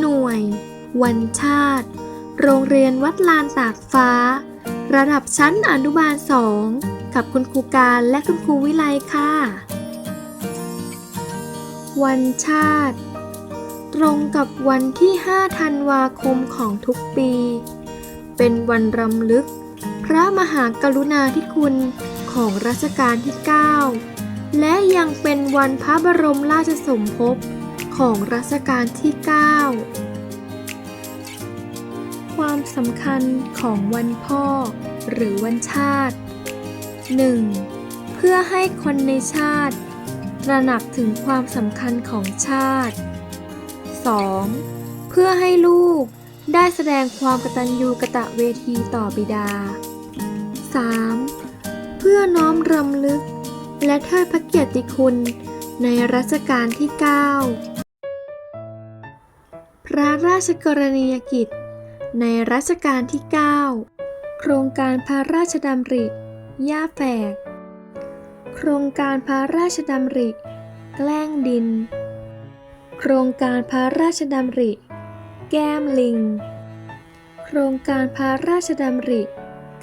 หน่วย วันชาติ โรงเรียนวัดลานตากฟ้า ระดับชั้นอนุบาลสองกับคุณครูการและคุณครูวิไลค่ะ วันชาติ ตรงกับวันที่ 5 ธันวาคมของทุกปี เป็นวันรำลึก พระมหากรุณาธิคุณของรัชกาลที่ 9 และยังเป็นวันพระบรมราชสมภพ ของรัชกาลที่ 9 ความสำคัญของวันพ่อ หรือวันชาติ 1. เพื่อให้คนในชาติ ตระหนักถึงความสำคัญของชาติ 2. เพื่อให้ลูกได้แสดงความกตัญญูกะตะเวทีต่อบิดา 3. เพื่อน้อมรำลึก และเทิดพระเกียรติคุณในรัชกาลที่ 9 ระราชกรณียกิจ ในรัชกาลที่ 9 โครงการพระราชดำริ ย่าแฝก โครงการพระราชดำริ แกล้งดิน โครงการพระราชดำริ แก้มลิง โครงการพระราชดำริ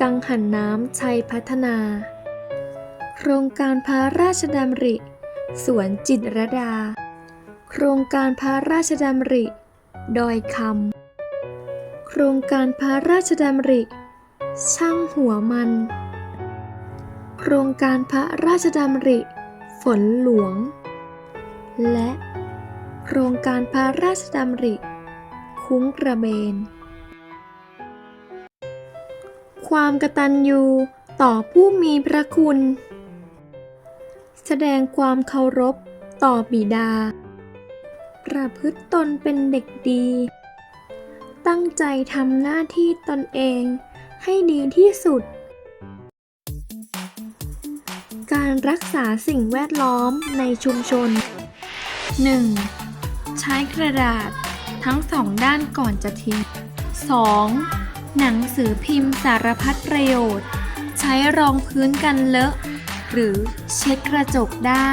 กังหันน้ำชัยพัฒนา โครงการพระราชดำริ สวนจิตรดา โครงการพระราชดำริ ดอยคำ โครงการพระราชดำริ ช่างหัวมัน โครงการพระราชดำริ ฝนหลวง และโครงการพระราชดำริ คุ้งกระเบน ความกตัญญูต่อผู้มีพระคุณ แสดงความเคารพต่อบิดา ประพฤติตนเป็นเด็กดี ตั้งใจทำหน้าที่ตนเองให้ดีที่สุด การรักษาสิ่งแวดล้อมในชุมชน 1. ใช้กระดาษทั้งสองด้านก่อนจะทิ้ง 2. หนังสือพิมพ์สารพัดประโยชน์ ใช้รองพื้นกันเลอะ หรือเช็ดกระจกได้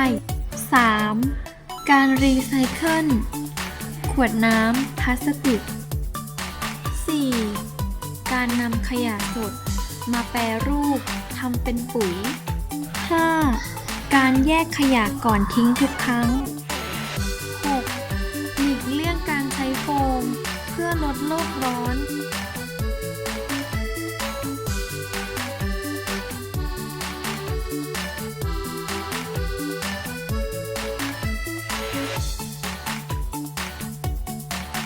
3. การรีไซเคิล ขวดน้ำพลาสติก 4. การนำขยะสด มาแปรรูปทำเป็นปุ๋ย 5. การแยกขยะก่อนทิ้งทุกครั้ง 6. หลีกเลี่ยงการใช้โฟม เพื่อลดโลกร้อน